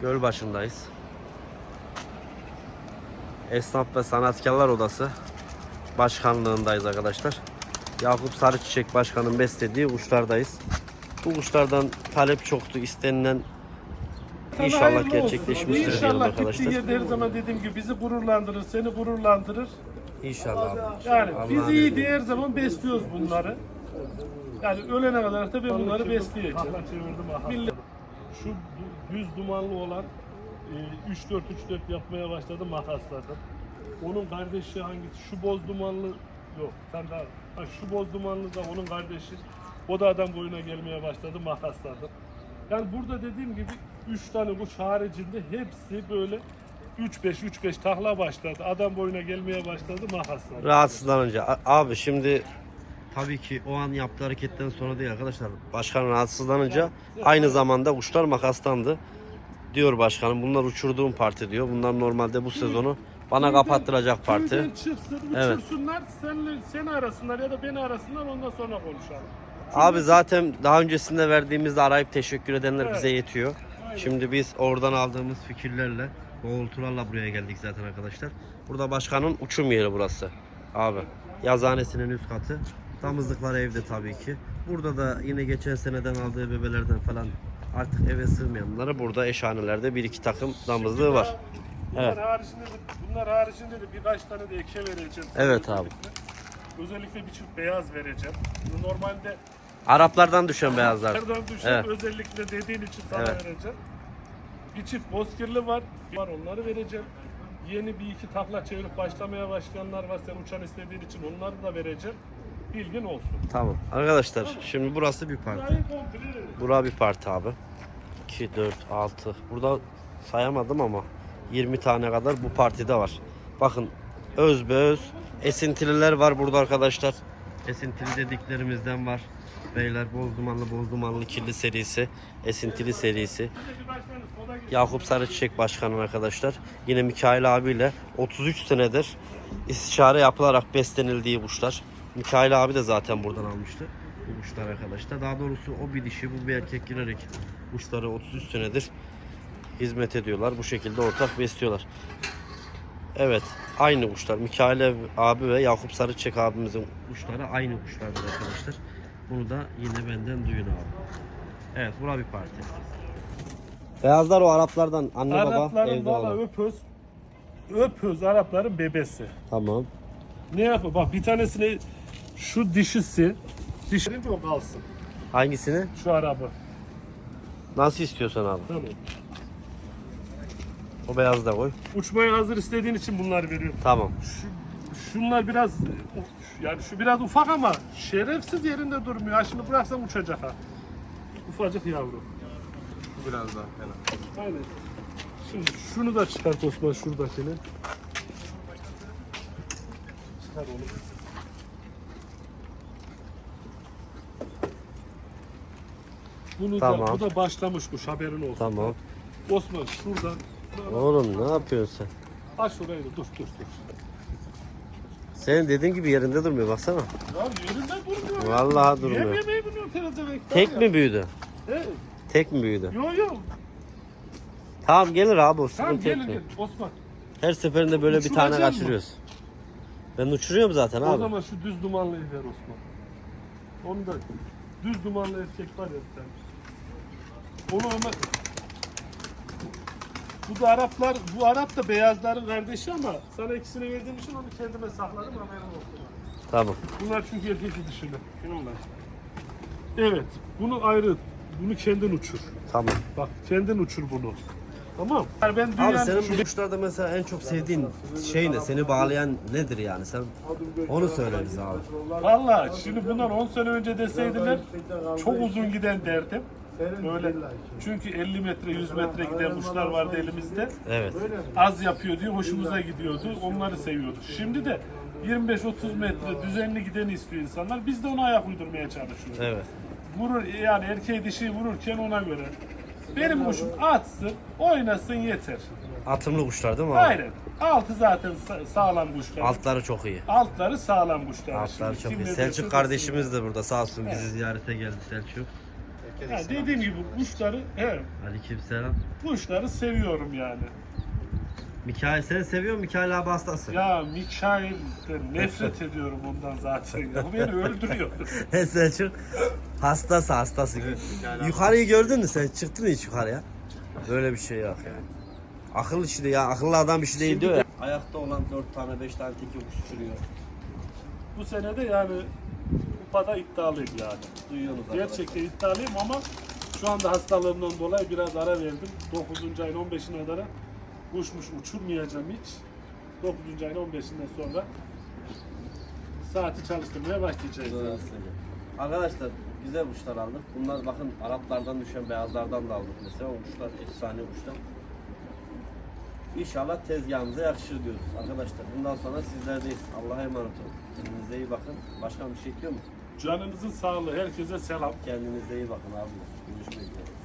Göl başındayız. Esnaf ve Sanatkarlar Odası başkanlığındayız arkadaşlar. Yakup Sarıçiçek Başkan'ın beslediği kuşlardayız. Bu kuşlardan talep çoktu. istenilen Sana İnşallah olsun. gerçekleşmiştir diyelim İnşallah arkadaşlar. gittiği yerde her zaman dediğim gibi bizi gururlandırır, seni gururlandırır. İnşallah abi. Yani Allah'ın biz iyi diye her zaman besliyoruz bunları. Yani ölene kadar da ben bunları besleyeceğim. Millet şu düz dumanlı olan e, 3-4-3-4 yapmaya başladı makasladım. Onun kardeşi hangisi? Şu boz dumanlı yok. Sen daha ha, şu boz dumanlı da onun kardeşi. O da adam boyuna gelmeye başladı makasladım. Yani burada dediğim gibi 3 tane kuş haricinde hepsi böyle 3-5 3-5 tahla başladı. Adam boyuna gelmeye başladı makasladı. Rahatsızlanınca. Abi şimdi tabii ki o an yaptığı hareketten sonra değil arkadaşlar. Başkan rahatsızlanınca aynı zamanda kuşlar makaslandı. Diyor başkanım bunlar uçurduğum parti diyor. Bunlar normalde bu sezonu bana kapattıracak parti. Çıksın, Evet. uçursunlar, senle, seni arasınlar ya da beni arasınlar ondan sonra konuşalım. Abi zaten daha öncesinde verdiğimizde arayıp teşekkür edenler Evet. bize yetiyor. Aynen. Şimdi biz oradan aldığımız fikirlerle, doğrultularla buraya geldik zaten arkadaşlar. Burada başkanın uçum yeri burası. Abi yazhanesinin üst katı. Damızlıklar evde tabii ki. Burada da yine geçen seneden aldığı bebelerden falan artık eve sığmayanları burada eşhanelerde bir iki takım damızlığı var. Bunlar Evet. haricinde de, bunlar haricinde de birkaç tane de eke vereceğim. Evet abi. Özellikle. Bir çift beyaz vereceğim. Normalde Araplardan düşen beyazlar. nereden düşen Evet. özellikle dediğin için sana Evet. vereceğim. Bir çift bozkirli var. Var onları vereceğim. Yeni bir iki takla çevirip başlamaya başlayanlar var. Sen uçan istediğin için onları da vereceğim. Bilgin olsun. Tamam. Arkadaşlar şimdi burası bir parti. Bura bir parti abi. 2, 4, 6. Burada sayamadım ama 20 tane kadar bu partide var. Bakın öz be öz esintililer var burada arkadaşlar. Esintili dediklerimizden var. Beyler boz dumanlı boz dumanlı kirli serisi. Esintili serisi. Yakup Sarıçiçek Başkanı arkadaşlar. Yine Mikail abiyle 33 senedir istişare yapılarak beslenildiği kuşlar. Mikail abi de zaten buradan almıştı bu kuşlar arkadaşlar. Daha doğrusu o bir dişi bu bir erkek girerek kuşları 33 senedir hizmet ediyorlar. Bu şekilde ortak besliyorlar. Evet aynı kuşlar. Mikail abi ve Yakup Sarıçek abimizin kuşları aynı kuşlardır arkadaşlar. Bunu da yine benden duyun abi. Evet bura bir parti. Beyazlar o Araplardan anne baba Arapların evde valla olan. öpöz. Öpöz Arapların bebesi. Tamam. Ne yapıyor? Bak bir tanesini şu dişisi dişinin o kalsın. Hangisini? Şu arabı. Nasıl istiyorsan abi. Tamam. O beyazı da koy. Uçmaya hazır istediğin için bunları veriyorum. Tamam. Şu, şunlar biraz yani şu biraz ufak ama şerefsiz yerinde durmuyor. Ha şimdi bıraksam uçacak ha. Ufacık yavru. Biraz daha fena. Aynen. Şimdi şunu da çıkart Osman şuradakini. Çıkar onu. Bunu Tamam. da, bu da başlamış kuş haberin olsun. Tamam. Osman şuradan Oğlum ne yapıyorsun sen? aç şurayı da dur dur dur. Senin dediğin gibi yerinde durmuyor baksana. Ya yerinde durmuyor. ya. Vallahi durmuyor. Yem yemeyi biliyor televizyonda. Tek mi büyüdü? He. Tek mi büyüdü? Yo yo. Tamam gelir abi o Tamam sıkıntı gelin Osman. Her seferinde böyle bir tane Uçuracak mı? kaçırıyoruz. Ben uçuruyorum zaten O abi. zaman şu düz dumanlıyı ver Osman. Onu da düz dumanlı erkek var ya bir tane. Onu ama bu da Araplar, bu Arap da beyazların kardeşi ama sana ikisini verdiğim için onu kendime sakladım haberin olsun. Tamam. Bunlar çünkü erkek dişili. Bunlar. Evet, bunu ayrı, bunu kendin uçur. Tamam. Bak kendin uçur bunu. Tamam. Yani ben Abi dünyanın senin bu kuşlarda mesela en çok sevdiğin şey ne? Seni bağlayan nedir yani? Sen onu söyle bize abi. Valla şimdi bundan 10 sene önce deseydiler çok uzun giden derdim. Böyle çünkü 50 metre 100 metre giden kuşlar vardı elimizde. Evet. Az yapıyor diye hoşumuza gidiyordu. Onları seviyorduk. Şimdi de 25-30 metre düzenli gideni istiyor insanlar. Biz de ona ayak uydurmaya çalışıyoruz. Evet. Vurur yani erkeği dişiyi vururken ona göre. Benim kuşum atsın, oynasın yeter. Atımlı kuşlar değil mi abi? Aynen. Altı zaten sa- sağlam kuşlar. Altları çok iyi. Altları sağlam kuşlar. Altları Şimdi çok kim iyi. ne Selçuk kardeşimiz de burada sağ olsun bizi ziyarete geldi Selçuk. Yani dediğim gibi kuşları, he, Aleykümselam. kuşları seviyorum yani. Mikail seni seviyor mu? Mikail abi hastası. Ya Mikail'den nefret ediyorum ondan zaten ya. O beni öldürüyor. Selçuk hastası hastası. Mikail abi. Yukarıyı gördün mü sen? Çıktın mı hiç yukarıya? Böyle bir şey yok yani. Akıl işi de ya. Akıllı adam bir şey değil diyor ya. Ayakta olan 4 tane 5 tane teki kuş uçuruyor. Bu sene de yani kupada iddialıyım yani. Duyuyorsunuz arkadaşlar. Gerçekten iddialıyım ama şu anda hastalığımdan dolayı biraz ara verdim. 9. ayın 15'ine kadar kuşmuş uçurmayacağım hiç. 9. ayın 15'inden sonra saati çalıştırmaya başlayacağız. Doğru söylüyor. Arkadaşlar güzel kuşlar aldık. Bunlar bakın Araplardan düşen beyazlardan da aldık mesela. O kuşlar efsane kuşlar. İnşallah tezgahımıza yakışır diyoruz. Arkadaşlar bundan sonra sizlerdeyiz. Allah'a emanet olun. Kendinize iyi bakın. Başka bir şey diyor mu? Canınızın sağlığı, herkese selam. Kendinize iyi bakın abi. Görüşmek üzere.